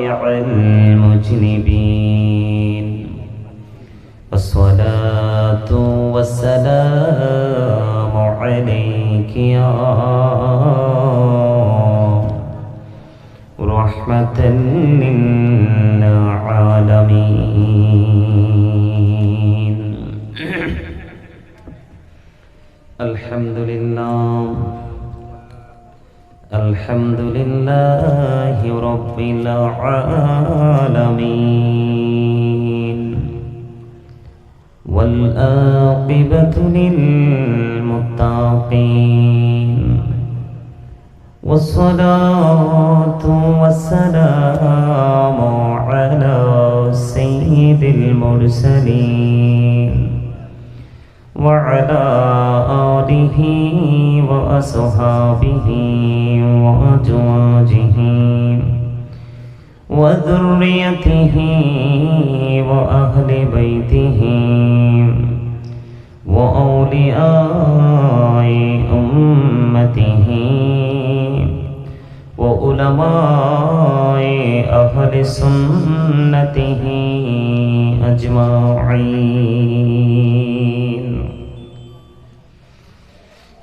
شافع المجنبين. الصلاة والسلام عليك يا رحمة للعالمين. الحمد لله الحمد لله رب العالمين. والآقبة للمتقين. والصلاة والسلام على سيد المرسلين. وعلى آله وأصحابه وأزواجه وذريته وأهل بيته وأولياء أمته وعلماء أهل سنته أجمعين.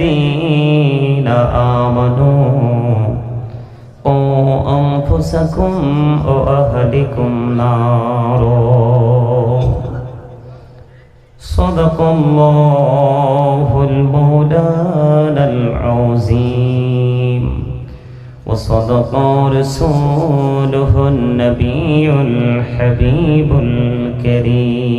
الذين آمنوا. قوا أنفسكم وأهلكم نارا. صدق الله المولانا العظيم. وصدق رسوله النبي الحبيب الكريم.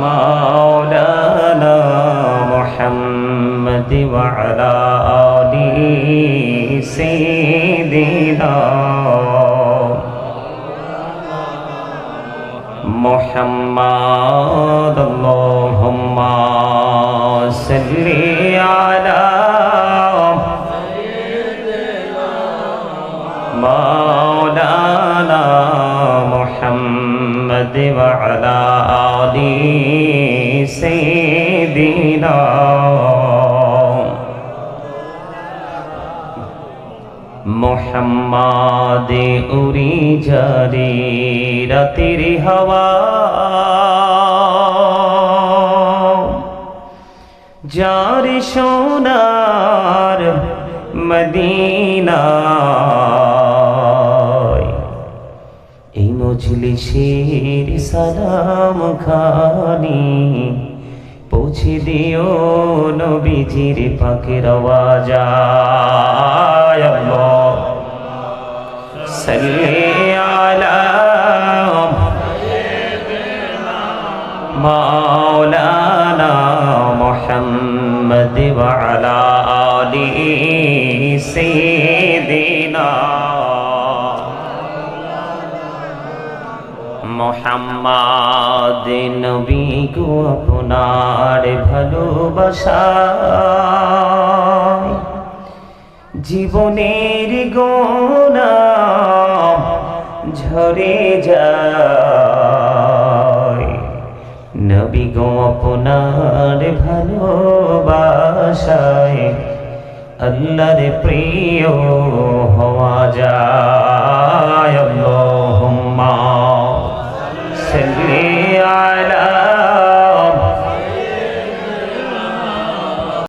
مولانا محمد وعلى آله سيدنا محمد اللهم صل سيدنا মোহাম্মদ উড়ি যারে রাতের হাওয়া যার সোনার মদিনায় মজলিসের সালাম খানি পৌঁছে দিও নবীজির পাখির আওয়াজা আলা মাওলানা মোহাম্মদ আলা আলী সে দিনা মোহাম্মদ, নবী গো আপনার ভালোবাসা। জীবনের গোনা ঝরে যায়। নবী গো আপনার ভালোবাসায় আল্লাহর প্রিয় হওয়া যায়।